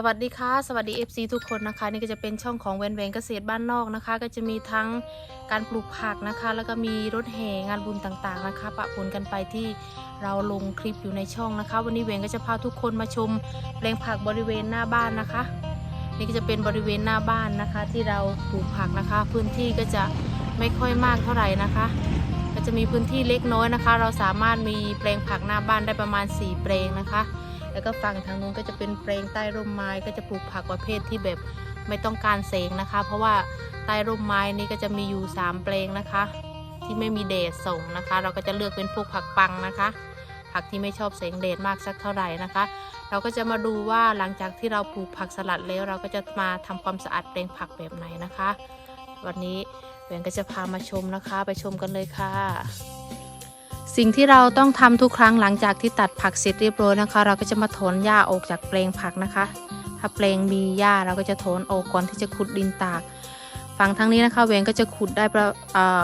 สวัสดีค่ะ สวัสดี FC ทุกคนนะคะ นี่ก็จะเป็นช่องของเวนเวนเกษตรบ้านนอกนะคะ ก็จะมีทั้งการปลูกผักนะคะ แล้วก็มีรถแห่งานบุญต่างๆนะคะ ปะปนกันไปที่เราลงคลิปอยู่ในช่องนะคะ วันนี้เวนก็จะพาทุกคนมาชมแปลงผักบริเวณหน้าบ้านนะคะ นี่ก็จะเป็นบริเวณหน้าบ้านนะคะ ที่เราปลูกผักนะคะ พื้นที่ก็จะไม่ค่อยมากเท่าไหร่นะคะ ก็จะมีพื้นที่เล็กน้อยนะคะ เราสามารถมีแปลงผักหน้าบ้านได้ประมาณ 4 แปลงนะคะ แล้วก็ฝั่งทางนู้นก็จะเป็นแปลงใต้ร่มไม้ก็จะปลูกผักประเภทที่แบบไม่ต้องการแสงนะคะ เพราะว่าใต้ร่มไม้นี้ก็จะมีอยู่3แปลงนะคะ ที่ไม่มีแดดส่งนะคะ เราก็จะเลือกเป็นพวกผักปังนะคะ ผักที่ไม่ชอบแสงแดดมากสักเท่าไหร่นะคะ เราก็จะมาดูว่าหลังจากที่เราปลูกผักสลัดแล้ว เราก็จะมาทำความสะอาดแปลงผักแบบไหนนะคะ วันนี้เวนก็จะพามาชมนะคะ ไปชมกันเลยค่ะ สิ่งที่เราต้องทำทุกครั้งหลังจากที่ตัดผักเสร็จเรียบร้อยนะคะ เราก็จะมาถอนหญ้าออกจากแปลงผักนะคะ ถ้าแปลงมีหญ้าเราก็จะถอนออกก่อนที่จะขุดดินตาก ฝั่งทางนี้นะคะเวนก็จะขุดได้ประ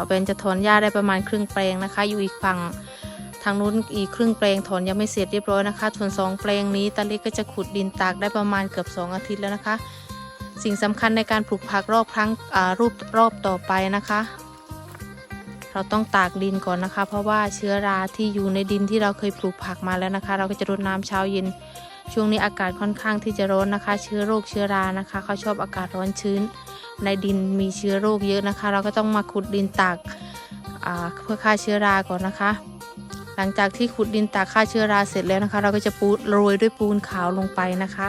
เวนจะถอนหญ้าได้ประมาณครึ่งแปลงนะคะ อยู่อีกฝั่งทางนู้นอีกครึ่งแปลงถอนยังไม่เสร็จเรียบร้อยนะคะส่วนสองแปลงนี้ตาเล็กก็จะขุดดินตากได้ประมาณเกือบสองอาทิตย์แล้วนะคะ สิ่งสำคัญในการปลูกผักรอบครั้งรูปรอบต่อไปนะคะ เราต้องตากดินก่อนนะคะ เพราะว่าเชื้อราที่อยู่ในดินที่เราเคยปลูกผักมาแล้วนะคะ เราก็จะรดน้ำเช้าเย็น ช่วงนี้อากาศค่อนข้างที่จะร้อนนะคะ เชื้อโรคเชื้อรานะคะ เขาชอบอากาศร้อนชื้น ในดินมีเชื้อโรคเยอะนะคะ เราก็ต้องมาขุดดินตากเพื่อฆ่าเชื้อราก่อนนะคะ หลังจากที่ขุดดินตากฆ่าเชื้อราเสร็จแล้วนะคะ เราก็จะปูโรยด้วยปูนขาวลงไปนะคะ